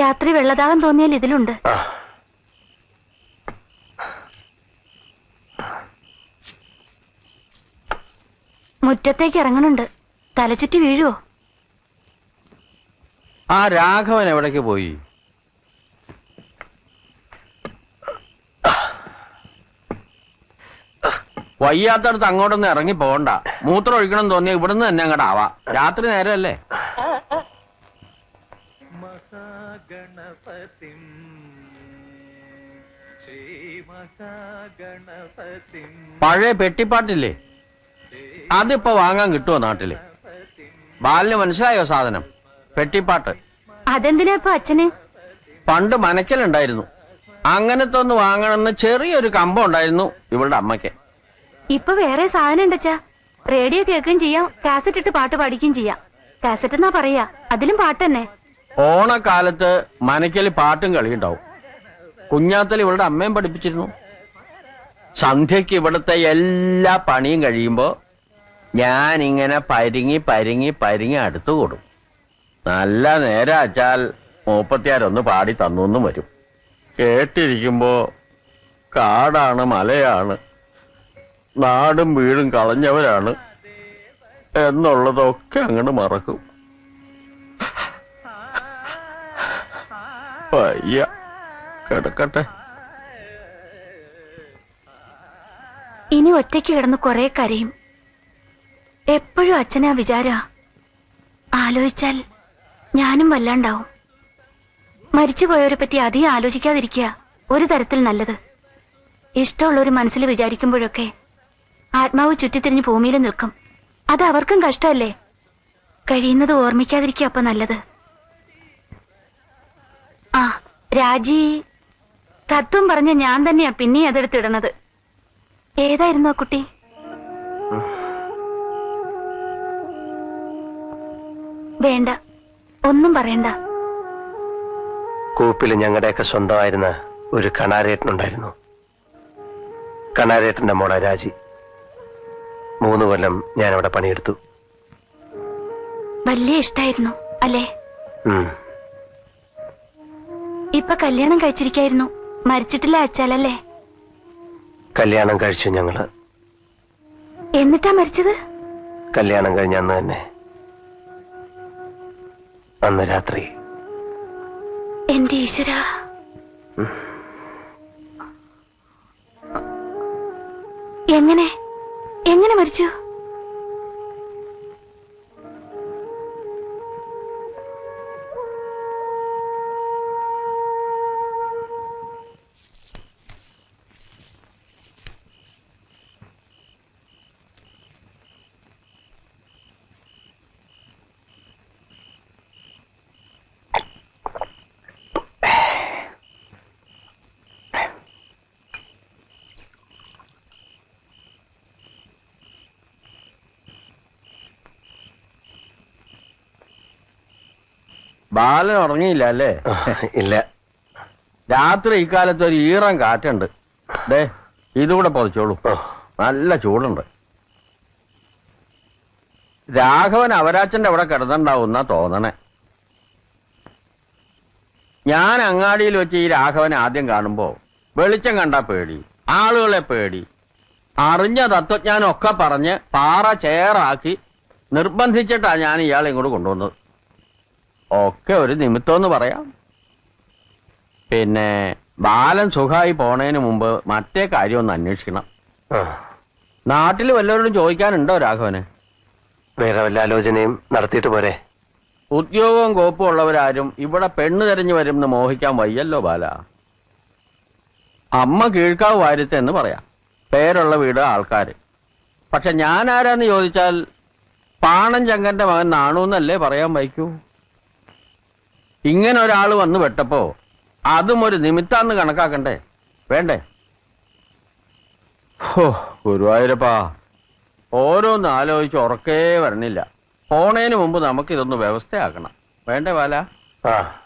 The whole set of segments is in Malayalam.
രാത്രി വെള്ളദാഹം തോന്നിയാൽ ഇതിലുണ്ട്. മുറ്റത്തേക്ക് ഇറങ്ങണുണ്ട്. തലചുറ്റി വീഴുവോ? ആ രാഘവൻ എവിടേക്ക് പോയി? വയ്യാത്തടത്ത് അങ്ങോട്ടൊന്നും ഇറങ്ങി പോകണ്ട. മൂത്രം ഒഴിക്കണം തോന്നിയ ഇവിടുന്ന് തന്നെ അങ്ങോട്ടാവാ രാത്രി നേരമല്ലേ? പഴയ പെട്ടിപ്പാട്ടില്ലേ? അതിപ്പോ വാങ്ങാൻ കിട്ടുമോ നാട്ടിൽ? ബാലിന് മനസ്സിലായോ സാധനം? പെട്ടിപ്പാട്ട്. അതെന്തിനാ ഇപ്പൊ അച്ഛന്? പണ്ട് മനക്കലുണ്ടായിരുന്നു. അങ്ങനത്തെ ഒന്ന് വാങ്ങണമെന്ന് ചെറിയൊരു കമ്പം ഉണ്ടായിരുന്നു ഇവളുടെ അമ്മയ്ക്ക്. ഇപ്പൊ വേറെ സാധനം ഉണ്ടച്ചാ റേഡിയോ കേൾക്കുകയും ചെയ്യാം കാസറ്റ് ഇട്ട് പാട്ട് പാടിക്കുകയും ചെയ്യാം. കാസറ്റ് എന്നാ പറയാ? അതിലും പാട്ട് തന്നെ. ഓണക്കാലത്ത് മനക്കൽ പാട്ടും കളിയുണ്ടാവും. കുഞ്ഞാത്തൽ ഇവളുടെ അമ്മയും പഠിപ്പിച്ചിരുന്നു. സന്ധ്യക്ക് ഇവിടുത്തെ എല്ലാ പണിയും കഴിയുമ്പോൾ ഞാൻ ഇങ്ങനെ പരിങ്ങി പരിങ്ങി പരിങ്ങി അടുത്തു കൊടും. നല്ല നേരം അച്ചാൽ മൂപ്പത്തിയാരൊന്ന് പാടി തന്നു വരും. കേട്ടിരിക്കുമ്പോ കാടാണ് മലയാണ് നാടും വീടും കളഞ്ഞവരാണ് എന്നുള്ളതൊക്കെ അങ്ങോട്ട് മറക്കും. പയ്യ കിടക്കട്ടെ. ഇനി ഒറ്റയ്ക്ക് കിടന്ന് കുറെ കരയും. എപ്പോഴും അച്ഛനാ വിചാര. ആലോചിച്ചാൽ ഞാനും വല്ലാണ്ടാവും. മരിച്ചുപോയവരെ പറ്റി അധികം ആലോചിക്കാതിരിക്കുക. ഒരു തരത്തിൽ നല്ലത്. ഇഷ്ടമുള്ളൊരു മനസ്സിൽ വിചാരിക്കുമ്പോഴൊക്കെ ആത്മാവ് ചുറ്റിത്തിരിഞ്ഞ് ഭൂമിയിൽ നിൽക്കും. അത് അവർക്കും കഷ്ടമല്ലേ? കഴിയുന്നത് ഓർമ്മിക്കാതിരിക്കുക അപ്പൊ നല്ലത്. ആ രാജി. തത്വം പറഞ്ഞ ഞാൻ തന്നെയാ പിന്നെയും അതെടുത്തിടണത് ഏതായിരുന്നു ആ കുട്ടി? വേണ്ട. ഒന്നും പറയണ്ട. കൂപ്പിൽ ഞങ്ങളുടെയൊക്കെ സ്വന്തമായിരുന്ന ഒരു കണാരേട്ടനുണ്ടായിരുന്നു. കണാരേട്ടന്റെ മോളെ രാജി. മൂന്ന് കൊല്ലം ഞാൻ അവിടെ പണിയെടുത്തു. വലിയ ഇഷ്ടായിരുന്നു അല്ലേ. ഇപ്പൊ കല്യാണം കഴിച്ചിരിക്കായിരുന്നു. മരിച്ചിട്ടില്ല അച്ചാലല്ലേ? കല്യാണം കഴിച്ചു ഞങ്ങൾ. എന്നിട്ടാ മരിച്ചത്? കല്യാണം കഴിഞ്ഞ അന്ന് തന്നെ. അന്ന് രാത്രി. എന്റെ ഈശ്വര. എങ്ങനെ? എങ്ങനെ മരിച്ചു? ബാലൻ ഉറങ്ങിയില്ല അല്ലേ? ഇല്ല. രാത്രി ഇക്കാലത്ത് ഒരു ഈറൻ കാറ്റുണ്ട്. ദേ ഇതുകൂടെ പൊതിച്ചോളൂ. നല്ല ചൂടുണ്ട്. രാഘവൻ അവരാച്ചന്റെ അവിടെ കിടന്നുണ്ടാവുന്ന തോന്നണേ. ഞാൻ അങ്ങാടിയിൽ വെച്ച് ഈ രാഘവനെ ആദ്യം കാണുമ്പോ വെളിച്ചം കണ്ട പേടി ആളുകളെ പേടി. അറിഞ്ഞ തത്വജ്ഞാനം ഒക്കെ പറഞ്ഞ് പാറ ചേറാക്കി നിർബന്ധിച്ചിട്ടാണ് ഞാൻ ഇയാളെ ഇങ്ങോട്ട് കൊണ്ടുവന്നത്. ഒക്കെ ഒരു നിമിത്തമെന്ന് പറയാം. പിന്നെ ബാലൻ സുഖമായി പോണേന് മുമ്പ് മറ്റേ കാര്യം ഒന്ന് അന്വേഷിക്കണം. നാട്ടിൽ വല്ലവരോടും ചോദിക്കാനുണ്ടോ രാഘവന്? വേറെ വല്ല ആലോചനയും നടത്തിയിട്ട് പോരെ. ഉദ്യോഗവും കോപ്പും ഉള്ളവരാരും ഇവിടെ പെണ്ണ് തെരഞ്ഞു വരും എന്ന് മോഹിക്കാൻ വയ്യല്ലോ ബാല. അമ്മ കീഴ്ക്കാവ് വാര്യത്തെ എന്ന് പറയാം. പേരുള്ള വീട് ആൾക്കാര്. പക്ഷെ ഞാൻ ആരാന്ന് ചോദിച്ചാൽ പാണൻ ചങ്കന്റെ മകൻ നാണു എന്നല്ലേ പറയാൻ വയ്ക്കൂ? ഇങ്ങനെ ഒരാൾ വന്നു വെട്ടപ്പോ അതും ഒരു നിമിത്താന്ന് കണക്കാക്കണ്ടേ? വേണ്ടേ? ഹോ ഗുരുവായൂരപ്പാ. ഓരോന്ന് ആലോചിച്ച് ഉറക്കേ വരണില്ല. പോണേന് മുമ്പ് നമുക്ക് ഇതൊന്ന് വ്യവസ്ഥയാക്കണം. വേണ്ടേ വാല ആ.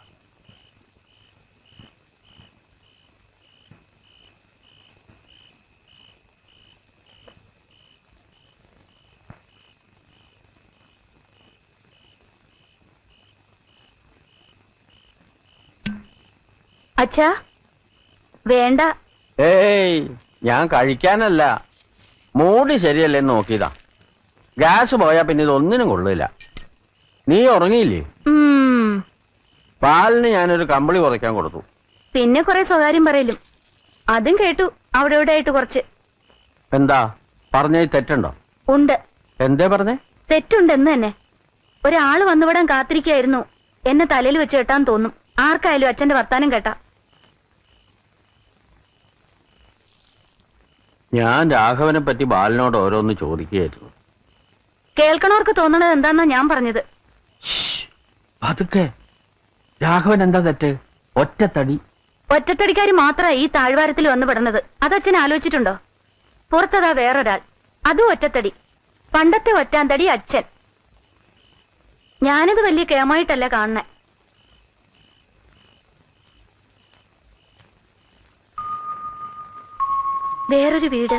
അച്ഛാ വേണ്ട. ഏയ് ഞാൻ കഴിക്കാനല്ല. മൂടി ശരിയല്ലേ നോക്കിയതാ. ഗ്യാസ് പോയാ പിന്നെ ഇതൊന്നിനും കൊള്ളില്ല. നീ ഉറങ്ങിയില്ലേ? പാലിന് ഞാനൊരു കമ്പിളി കുറയ്ക്കാൻ കൊടുത്തു. പിന്നെ കുറെ സ്വകാര്യം പറയലും. അതും കേട്ടു അവിടെ ഇവിടെ ആയിട്ട് കുറച്ച്. എന്താ? പറഞ്ഞ തെറ്റുണ്ടോ? ഉണ്ട്. എന്തേ പറഞ്ഞേ? തെറ്റുണ്ടെന്ന് തന്നെ. ഒരാൾ വന്നുവിടാൻ കാത്തിരിക്കായിരുന്നു. എന്നെ തലയിൽ വെച്ച് കെട്ടാൻ തോന്നും. ആർക്കായാലും അച്ഛന്റെ വർത്താനം കേട്ടാ. ഞാൻ രാഘവനെ പറ്റി ബാലനോട് ഓരോന്ന് ചോദിക്കുകയായിരുന്നു. കേൾക്കണവർക്ക് തോന്നണത് എന്താന്നാ ഞാൻ പറഞ്ഞത്. അതൊക്കെ രാഘവൻ എന്താ തെറ്റ്? ഒറ്റത്തടി. ഒറ്റത്തടിക്കാര് മാത്രമാ ഈ താഴ്വാരത്തിൽ വന്നു പെടുന്നത്. അതച്ഛൻ ആലോചിച്ചിട്ടുണ്ടോ? പുറത്തതാ വേറൊരാൾ. അതും ഒറ്റത്തടി. പണ്ടത്തെ ഒറ്റാന്തടി അച്ഛൻ. ഞാനത് വലിയ കേമായിട്ടല്ല കാണുന്നെ. വേറൊരു വീട്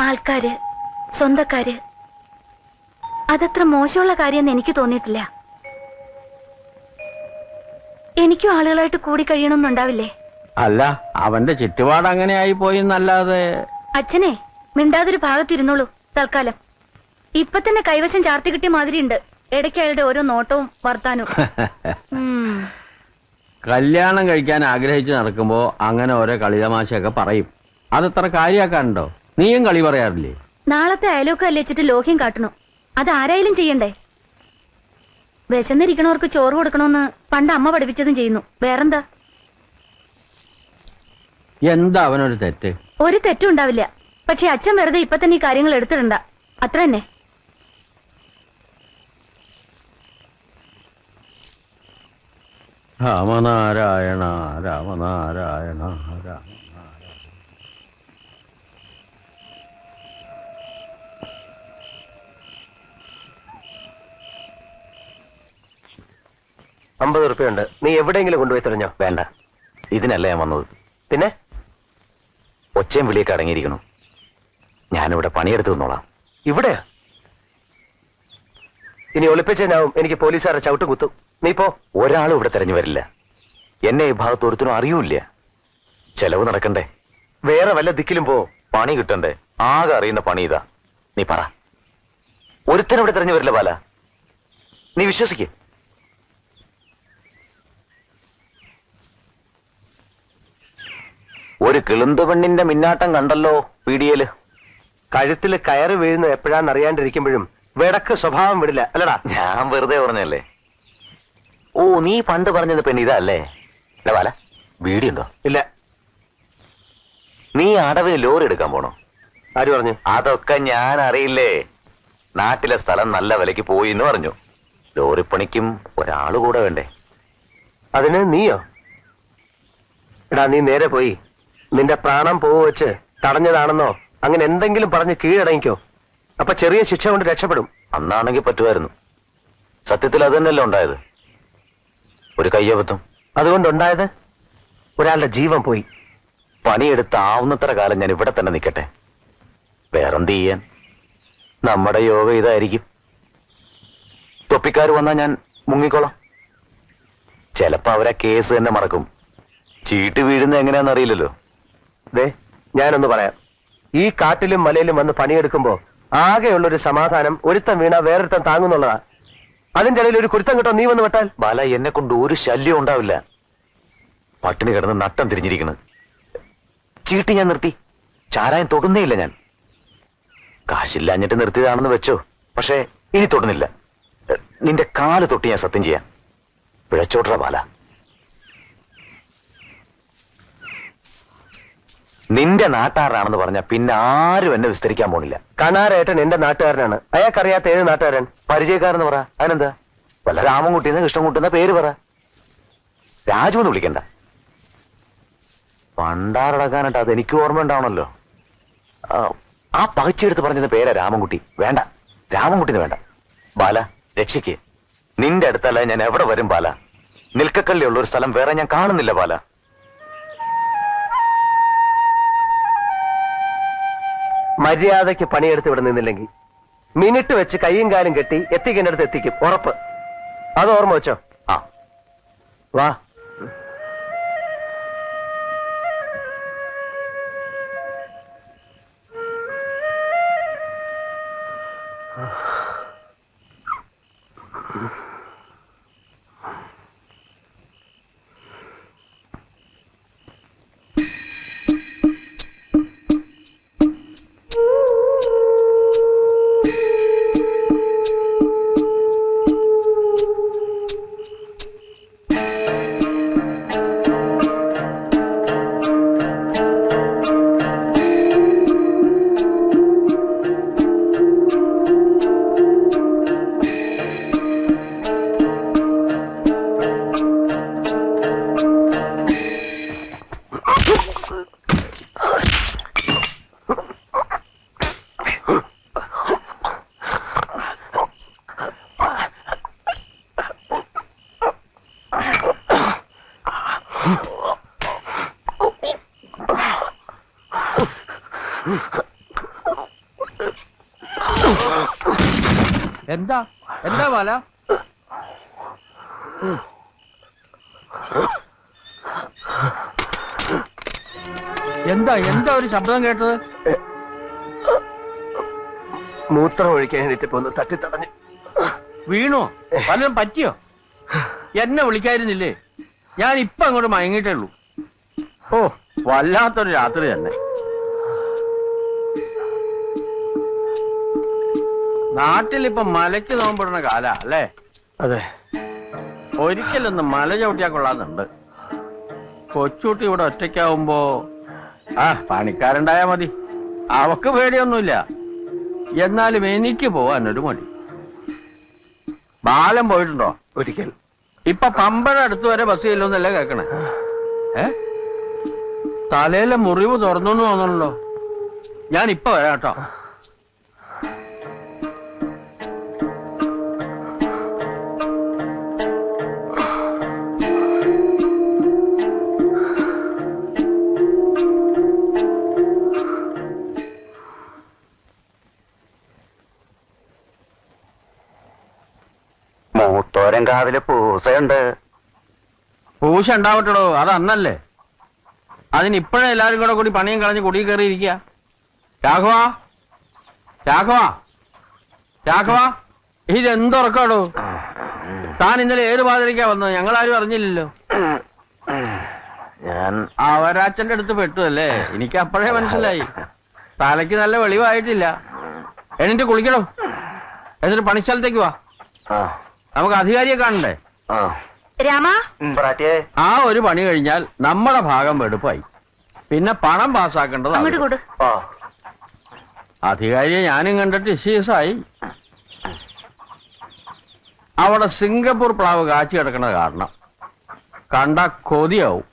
ആൾക്കാര് സ്വന്തക്കാര്. അതത്ര മോശമുള്ള കാര്യമെന്ന് എനിക്ക് തോന്നിയിട്ടില്ല. എനിക്കും ആളുകളായിട്ട് കൂടി കഴിയണമെന്നുണ്ടാവില്ലേ? അല്ല അവന്റെ ചുറ്റുപാട് അങ്ങനെ ആയി പോയി എന്നല്ലാതെ. അച്ഛനെ മിണ്ടാതൊരു ഭാഗത്തിരുന്നോളൂ തൽക്കാലം. ഇപ്പൊ തന്നെ കൈവശം ചാർത്തി കിട്ടിയ മാതിരി ഉണ്ട് ഇടയ്ക്ക് അയാളുടെ ഓരോ നോട്ടവും വർത്താനവും. കല്യാണം കഴിക്കാൻ ആഗ്രഹിച്ച് നടക്കുമ്പോ അങ്ങനെ ഓരോ കളിതമാശയൊക്കെ പറയും. അതത്ര കാര്യാക്കാനുണ്ടോ? നീയും കളി പറയാറില്ലേ? നാളത്തെ അയലൊക്കെ അല്ലിച്ചിട്ട് ലോഹ്യം കാട്ടണോ? അത് ആരായാലും ചെയ്യണ്ടേ? വിശന്നിരിക്കണവർക്ക് ചോറ് കൊടുക്കണമെന്ന് പണ്ട് അമ്മ പഠിപ്പിച്ചതും ചെയ്യുന്നു. വേറെന്താ? എന്താ അവനൊരു തെറ്റ്? ഒരു തെറ്റും ഉണ്ടാവില്ല. പക്ഷെ അച്ഛൻ വെറുതെ ഇപ്പൊ തന്നെ ഈ കാര്യങ്ങൾ എടുത്തിടണ്ട. അത്ര തന്നെ. രാമനാരായണ രാമനാരായണ രാമ അമ്പത് ഉറുപ്പ്യുണ്ട് നീ എവിടെയെങ്കിലും കൊണ്ടുപോയി തെളിഞ്ഞോ? വേണ്ട. ഇതിനല്ല ഞാൻ വന്നത്. പിന്നെ? ഒച്ചയും വിളിയൊക്കെ അടങ്ങിയിരിക്കണു ഞാനിവിടെ പണിയെടുത്ത് നിന്നോളാം. ഇവിടെ ഇനി ഒളിപ്പിച്ചതിനാവും എനിക്ക് പോലീസുകാരെ ചവിട്ട് കുത്തും. നീ പോ. ഒരാളും ഇവിടെ തെരഞ്ഞു വരില്ല. എന്നെ ഈ ഭാഗത്ത് ഒരുത്തിനും അറിയൂല്ല. ചെലവ് നടക്കണ്ടേ? വേറെ വല്ല ദിക്കിലും പോ. പണി കിട്ടണ്ടേ? ആകെ അറിയുന്ന പണി ഇതാ. നീ പറ. ഒരുത്തനും ഇവിടെ തെരഞ്ഞു വരില്ല ബാല. നീ വിശ്വസിക്കേ. ഒരു കിളുന്ത് പെണ്ണിന്റെ മിന്നാട്ടം കണ്ടല്ലോ പീഡിയയിൽ കഴുത്തിൽ കയറ് വീഴുന്ന എപ്പോഴാന്ന് അറിയാണ്ടിരിക്കുമ്പോഴും വിടക്ക് സ്വഭാവം വിടില്ല അല്ലടാ? ഞാൻ വെറുതെ പറഞ്ഞല്ലേ? ഓ നീ പണ്ട് പറഞ്ഞത് പെണ്ണ് ഇതല്ലേ? ബാല വീടിയുണ്ടോ ഇല്ല. നീ അടവിന് ലോറി എടുക്കാൻ പോണോ? ആര് പറഞ്ഞു? അതൊക്കെ ഞാൻ അറിയില്ലേ. നാട്ടിലെ സ്ഥലം നല്ല വിലക്ക് പോയി എന്ന് പറഞ്ഞു. ലോറിപ്പണിക്കും ഒരാൾ കൂടെ വേണ്ടേ? അതിന് നീയോ? എടാ നീ നേരെ പോയി. നിന്റെ പ്രാണം പോവ് വെച്ച് തടഞ്ഞതാണെന്നോ അങ്ങനെ എന്തെങ്കിലും പറഞ്ഞ് കീഴടങ്ങിക്കോ. അപ്പൊ ചെറിയ ശിക്ഷ കൊണ്ട് രക്ഷപ്പെടും. അന്നാണെങ്കിൽ പറ്റുമായിരുന്നു. സത്യത്തിൽ അത് തന്നെയല്ലോ ഉണ്ടായത്? ഒരു കയ്യബദ്ധം. അതുകൊണ്ടുണ്ടായത് ഒരാളുടെ ജീവൻ പോയി. പണിയെടുത്ത് ആവുന്നത്ര കാലം ഞാൻ ഇവിടെ തന്നെ നിൽക്കട്ടെ. വേറെന്ത് ചെയ്യാൻ? നമ്മുടെ യോഗ ഇതായിരിക്കും. തൊപ്പിക്കാർ വന്നാൽ ഞാൻ മുങ്ങിക്കോളാം. ചിലപ്പോൾ അവരാ കേസ് തന്നെ മറക്കും. ചീട്ട് വീഴുന്ന എങ്ങനെയാണെന്ന് അറിയില്ലല്ലോ. ദേ ഞാനൊന്ന് പറയാം. ഈ കാട്ടിലും മലയിലും വന്ന് പണിയെടുക്കുമ്പോ ആകെയുള്ളൊരു സമാധാനം ഒരുത്തം വീണ വേറൊരുത്തം താങ്ങുന്നുള്ളതാ. അതിന്റെ ഇടയിൽ ഒരു കുരുത്തം കിട്ടോ നീ വന്ന് വിട്ടാൽ? ബാല എന്നെ കൊണ്ട് ഒരു ശല്യം ഉണ്ടാവില്ല. പട്ടിണി കിടന്ന് നട്ടം തിരിഞ്ഞിരിക്കുന്നു ചീട്ടി ഞാൻ നിർത്തി. ചാരായം തൊടുന്നേയില്ല ഞാൻ. കാശില്ലാഞ്ഞിട്ട് നിർത്തിയതാണെന്ന് വെച്ചോ. പക്ഷേ ഇനി തൊടുന്നില്ല. നിന്റെ കാൽ തൊട്ട് ഞാൻ സത്യം ചെയ്യാം. പിഴച്ചോട്ടറ ബാല. നിന്റെ നാട്ടാറാണെന്ന് പറഞ്ഞ പിന്നെ ആരും എന്നെ വിസ്തരിക്കാൻ പോണില്ല. കണാരേട്ടൻ എന്റെ നാട്ടുകാരനാണ്. അയാൾക്കറിയാത്ത ഏത് നാട്ടുകാരൻ? പരിചയക്കാരെന്ന് പറ. അതിനെന്താ വല്ല രാമൻകുട്ടിന്ന് കൃഷ്ണൻകുട്ടിന്ന പേര് പറ. രാജു എന്ന് വിളിക്കണ്ട. പണ്ടാറടക്കാനായിട്ട് അത് എനിക്ക് ഓർമ്മ ഉണ്ടാവണല്ലോ ആ, പകച്ചെടുത്ത് പറഞ്ഞത് പേരാ രാമൻകുട്ടി. വേണ്ട. രാമൻകുട്ടിന്ന് വേണ്ട. ബാല രക്ഷിക്ക്. നിന്റെ അടുത്തല്ല ഞാൻ എവിടെ വരും ബാല? നിൽക്കക്കള്ളിയുള്ള ഒരു സ്ഥലം വേറെ ഞാൻ കാണുന്നില്ല ബാല. മര്യാദയ്ക്ക് പണിയെടുത്ത് ഇവിടെ നിന്നില്ലെങ്കിൽ മിനിറ്റ് വെച്ച് കൈയും കാലും കെട്ടി എത്തിക്കേണ്ട അടുത്ത് എത്തിക്കും. ഉറപ്പ്. അത് ഓർമ്മ വെച്ചോ? ആ. വാ. എന്താ? എന്താ പാല എന്താ? എന്താ ഒരു ശബ്ദം കേട്ടത്? മൂത്രം ഒഴിക്കാൻ എണീറ്റപ്പോ ഒന്ന് തട്ടിത്തടഞ്ഞു. വീണോ? പലരും പറ്റിയോ? എന്നെ വിളിക്കായിരുന്നില്ലേ? ഞാൻ ഇപ്പൊ അങ്ങോട്ട് മയങ്ങിയിട്ടേ ഉള്ളൂ ഓ വല്ലാത്തൊരു രാത്രി തന്നെ. നാട്ടിൽ ഇപ്പൊ മലയ്ക്ക് നോമ്പിടുന്ന കാല അല്ലേ? അതെ. ഒരിക്കലൊന്ന് മല ചവിട്ടിയാ കൊള്ളാന്നുണ്ട് കൊച്ചുട്ടി ഇവിടെ ഒറ്റയ്ക്കാവുമ്പോ ആ പണിക്കാരുണ്ടായാ മതി. അവക്ക് പേടിയൊന്നുമില്ല. എന്നാലും എനിക്ക് പോവാൻ ഒരു മടി. ബാലം പോയിട്ടുണ്ടോ? ഒരിക്കൽ. ഇപ്പൊ പമ്പഴ അടുത്ത് വരെ ബസ് ചെല്ലുന്നല്ലേ കേക്കണേ? ഏ? തലയിലെ മുറിവ് തുറന്നു തോന്നണല്ലോ. ഞാൻ ഇപ്പൊ വരാട്ടോ കാതിൽ പൂസയുണ്ട്. പൂശ ഉണ്ടാവട്ടോ അത് അന്നല്ലേ? അതിനിപ്പോഴേ എല്ലാവരും കൂടെ കൂടി പണിയും കളഞ്ഞ് കുടി കയറി ഇരിക്കുക. രാഘവ? രാഘവ? രാഘവ? ഇതെന്തുറക്കാടോ? താൻ ഇന്നലെ ഏത് പാതിരിക്കാ വന്നത്? ഞങ്ങളാരും അറിഞ്ഞില്ലല്ലോ. ഞാൻ അവരാച്ചന്റെ അടുത്ത് പെട്ടു അല്ലേ എനിക്ക് അപ്പോഴേ മനസ്സിലായി. തലയ്ക്ക് നല്ല വെളിവായിട്ടില്ല. എന്നിട്ട് കുളിക്കണോ എന്നിട്ട് പണിസ്ഥലത്തേക്ക് വാ. നമുക്ക് അധികാരിയെ കാണണ്ടേ? ആ. രാമ? ആ ഒരു പണി കഴിഞ്ഞാൽ നമ്മുടെ ഭാഗം വെടുപ്പായി. പിന്നെ പണം പാസ്സാക്കേണ്ടത് അധികാരിയെ ഞാനും കണ്ടിട്ട് ഇഷ്യൂസായി അവിടെ സിംഗപ്പൂർ പ്ലാവ് കാച്ചി കിടക്കണ കാരണം. കണ്ട കൊതിയാവും.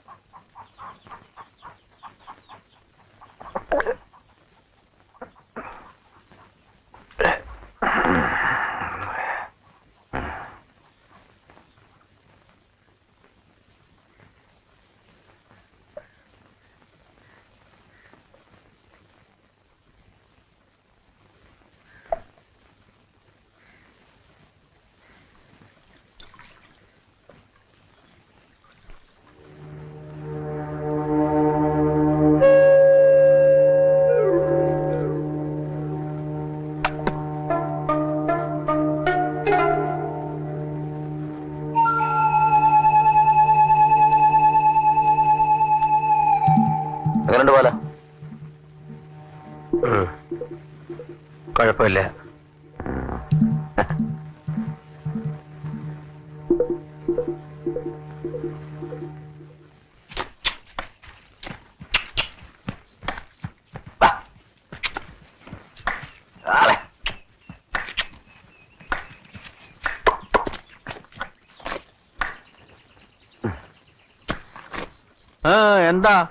എന്താ?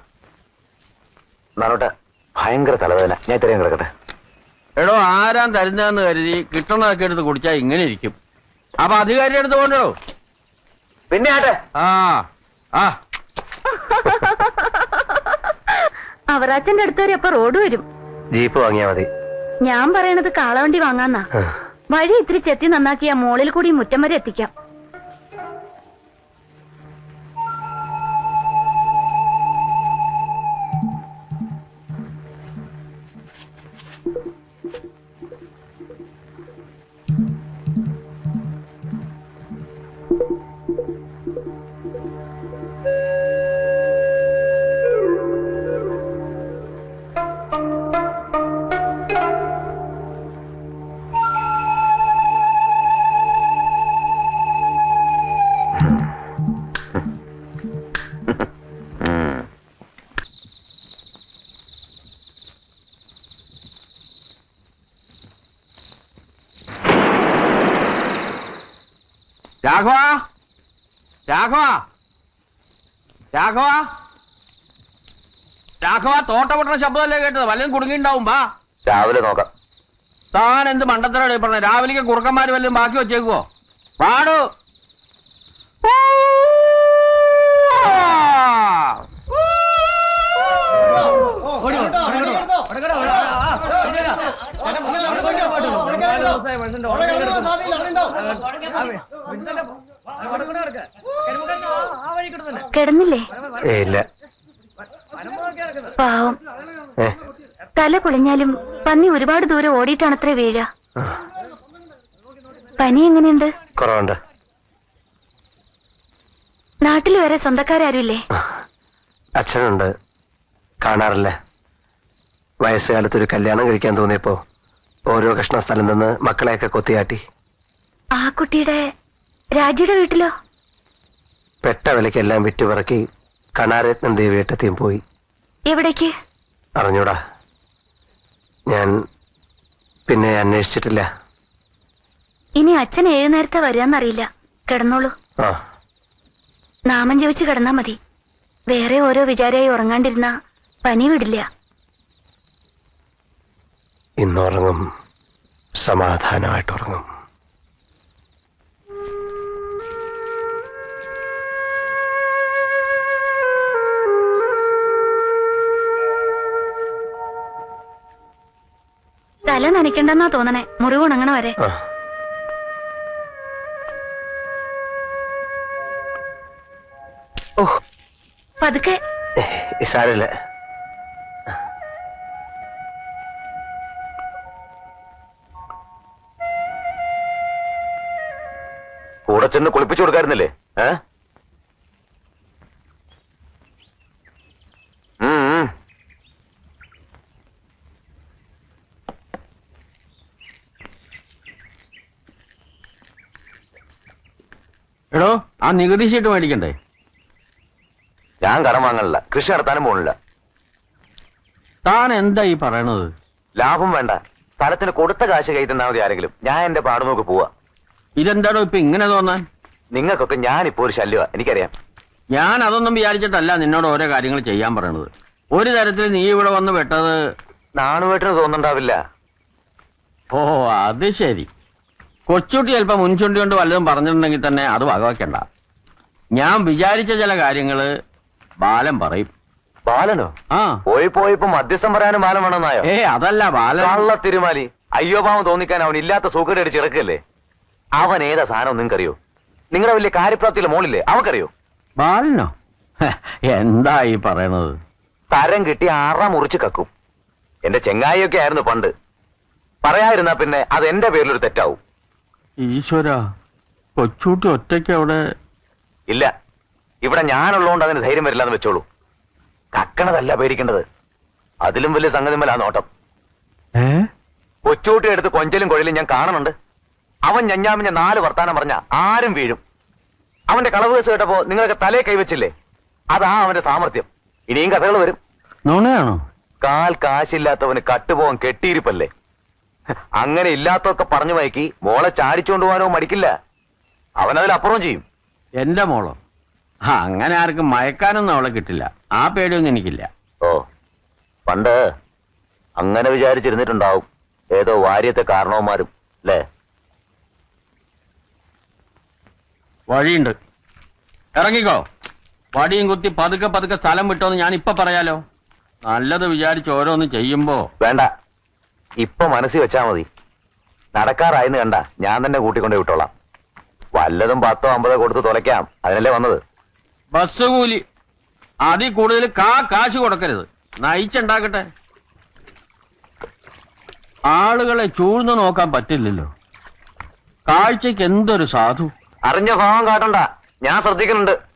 നാനോട്ടെ ഭയങ്കര തലവേദന. ഞാൻ ഇത്രയും കിടക്കട്ടെ. എടോ ആരാൻ തരുന്നതെന്ന് കരുതി കിട്ടണതൊക്കെ എടുത്ത് കുടിച്ചാ ഇങ്ങനെ ഇരിക്കും. അപ്പൊ അധികാരിയുടെ അടുത്ത് പോണ്ടോ പിന്നെ ആട്ടെ. ആ ആ. അവറാച്ചന്റെ അടുത്ത് വരെ അപ്പൊ റോഡ് വരും. ജീപ്പ് വാങ്ങിയാ മതി. ഞാൻ പറയണത് കാളവണ്ടി വാങ്ങാന്നാ. വഴി ഇത്തിരി ചെത്തി നന്നാക്കിയ മോളിൽ കൂടി മുറ്റം വരെ എത്തിക്കാം. രാഘവ രാഘവ രാഘവ രാഘവ തോട്ട പൊട്ടണ ശബ്ദമല്ലേ കേട്ടത് വല്ലതും കുടുങ്ങിണ്ടാവും വാ രാവിലെ നോക്കാം താൻ എന്ത് മണ്ടത്തരാണ് പറഞ്ഞത് രാവിലേക്ക് കുറുക്കന്മാര് വല്ലതും ബാക്കി വെച്ചേക്കുവോ പാടു കിടന്നില്ലേ? ഇല്ല പാവം. തല പൊളിഞ്ഞാലും പന്നി ഒരുപാട് ദൂരം ഓടിയിട്ടാണ് അത്ര വീഴ. പനി എങ്ങനെയുണ്ട്? കുറവുണ്ട്. നാട്ടിൽ വരെ സ്വന്തക്കാരാരുമില്ലേ അച്ഛനുണ്ട്. കാണാറില്ല. വയസ്സുകാലത്ത് ഒരു കല്യാണം കഴിക്കാൻ തോന്നിയപ്പോ ഓരോ കഷ്ണ സ്ഥലം നിന്ന് മക്കളെയൊക്കെ കൊത്തിയാട്ടി. ആ കുട്ടിയുടെ രാജിയുടെ വീട്ടിലോ? പെട്ട വിലക്കെല്ലാം വിറ്റുപിറക്കി കണാരത്നം ദേവിയേട്ടത്തെയും പോയി. എവിടേക്ക്? അറിഞ്ഞൂടാ. ഞാൻ പിന്നെ അന്വേഷിച്ചിട്ടില്ല. ഇനി അച്ഛൻ ഏത് നേരത്തെ വരാന്നറിയില്ല കിടന്നോളൂ. ആ. നാമം ജപിച്ച് കിടന്നാ മതി. വേറെ ഓരോ വിചാരമായി ഉറങ്ങാണ്ടിരുന്ന പനി വിടില്ല. ഇന്നുറങ്ങും. സമാധാനമായിട്ട് ഉറങ്ങും തല നനയ്ക്കണ്ടെന്നാ തോന്നണേ. മുറിവ് ഉണങ്ങണ വരെ. പതുക്കെ. ഏ, കൂടെ ചെന്ന് കുളിപ്പിച്ചു കൊടുക്കായിരുന്നില്ലേ? ഏ. എടോ ആ നികുതി ഷീട്ട് മേടിക്കണ്ടേ? ഞാൻ കടം വാങ്ങണില്ല. കൃഷി നടത്താനും പോണില്ല. താൻ എന്താ ഈ പറയണത്? ലാഭം വേണ്ട. സ്ഥലത്തിന് കൊടുത്ത കാശ് കൈ തന്നാൽ മതി ആരെങ്കിലും. ഞാൻ എന്റെ പാട് നോക്കി പോവാ. ഇതെന്താടോ ഇപ്പൊ ഇങ്ങനെ തോന്നാൻ? നിങ്ങൾക്കൊക്കെ ഞാനിപ്പോ ഒരു ശല്യമാ എനിക്കറിയാം. ഞാൻ അതൊന്നും വിചാരിച്ചിട്ടല്ല നിന്നോട് ഓരോ കാര്യങ്ങൾ ചെയ്യാൻ പറയണത്. ഒരു തരത്തിൽ നീ ഇവിടെ വന്ന് വെട്ടത് നാണുവേട്ടിന് തോന്നുന്നുണ്ടാവില്ല. ഓ അത് ശരി. കൊച്ചുട്ടി ചിലപ്പോൾ മുൻചുണ്ടി കൊണ്ട് വല്ലതും പറഞ്ഞിട്ടുണ്ടെങ്കിൽ തന്നെ അത് വകവയ്ക്കണ്ട ഞാൻ വിചാരിച്ച ചില കാര്യങ്ങൾ ബാലൻ പറയും. ബാലനോ? ആ. പോയി പോയിപ്പോ മധ്യസ്ഥം പറയാനും ബാലൻ വേണമെന്നായോ? ഏ അതല്ല ബാലൻ കള്ള തിരുമാലി. അയ്യോ പാവം തോന്നിക്കാൻ അവൻ ഇല്ലാത്ത സൂക്കട് അടിച്ച് ഇറക്കല്ലേ അവൻ ഏതാ സാധനം നിങ്ങൾക്കറിയോ? നിങ്ങളുടെ വലിയ കാര്യപ്രാപ്തിയിലെ മോളില്ലേ? അവക്കറിയോ ബാലനോ? ഹ, എന്താ ഈ പറയണത്? തരം കിട്ടി ആറാ മുറിച്ച് കക്കും. എന്റെ ചെങ്ങായിയൊക്കെ ആയിരുന്നു പണ്ട്. പറയാതിരുന്നാ പിന്നെ അത് എന്റെ പേരിലൊരു തെറ്റാവും. ഈശ്വര കൊച്ചൂട്ടി ഒറ്റയ്ക്ക് അവിടെ ഇല്ല. ഇവിടെ ഞാനുള്ളതുകൊണ്ട് അതിന് ധൈര്യം വരില്ല എന്ന് വെച്ചോളൂ. കക്കണതല്ല പേടിക്കേണ്ടത്. അതിലും വലിയ സംഗതിമല്ല നോട്ടം. ഏ? എടുത്ത് കൊഞ്ചലും കൊഴലും ഞാൻ കാണുന്നുണ്ട്. അവൻ ഞഞ്ഞാമിഞ്ഞ നാല് വർത്താനം പറഞ്ഞ ആരും വീഴും. അവന്റെ കളവ് കേസ് കേട്ടപ്പോ നിങ്ങളൊക്കെ തലേ കൈവച്ചില്ലേ? അതാ അവന്റെ സാമർഥ്യം. ഇനിയും കഥകൾ വരും. നുണയാണോ? കാൽ കാശില്ലാത്തവന് കട്ടുപോകാൻ കെട്ടിയിരിപ്പല്ലേ? അങ്ങനെ ഇല്ലാത്തൊക്കെ പറഞ്ഞു മയക്കി മോളെ ചാടിച്ചുകൊണ്ട് പോകാനോ മടിക്കില്ല. അവനതിൽ അപ്പുറം ചെയ്യും. എന്റെ മോളോ? ആ, അങ്ങനെ ആർക്കും മയക്കാനൊന്നും അവളെ കിട്ടില്ല. ആ പേടിയൊന്നും എനിക്കില്ല. ഓ പണ്ട് അങ്ങനെ വിചാരിച്ചിരുന്നിട്ടുണ്ടാവും. ഏതോ വാര്യത്തെ കാരണവന്മാരും അല്ലേ? വഴിയുണ്ട്. ഇറങ്ങിക്കോ. വടിയും കുത്തി പതുക്കെ പതുക്കെ സ്ഥലം വിട്ടോന്ന് ഞാൻ ഇപ്പൊ പറയാലോ. നല്ലത് വിചാരിച്ച് ഓരോന്ന് ചെയ്യുമ്പോ. വേണ്ട. ഇപ്പൊ മനസ്സിൽ വെച്ചാ മതി. നടക്കാറായെന്ന് കണ്ട ഞാൻ തന്നെ കൂട്ടിക്കൊണ്ടേ വിട്ടോളാം. വല്ലതും പത്തോ അമ്പതോ കൊടുത്ത് തുലയ്ക്കാം. അതിനല്ലേ വന്നത്? ബസ് കൂലി. അതിൽ കൂടുതൽ കാ കാശ് കൊടുക്കരുത്. നയിച്ചുണ്ടാക്കട്ടെ. ആളുകളെ ചൂഴ്ന്നു നോക്കാൻ പറ്റില്ലല്ലോ. കാഴ്ചക്ക് എന്തൊരു സാധു. അറിഞ്ഞ ഭാവം കാട്ടണ്ട. ഞാൻ ശ്രദ്ധിക്കുന്നുണ്ട്.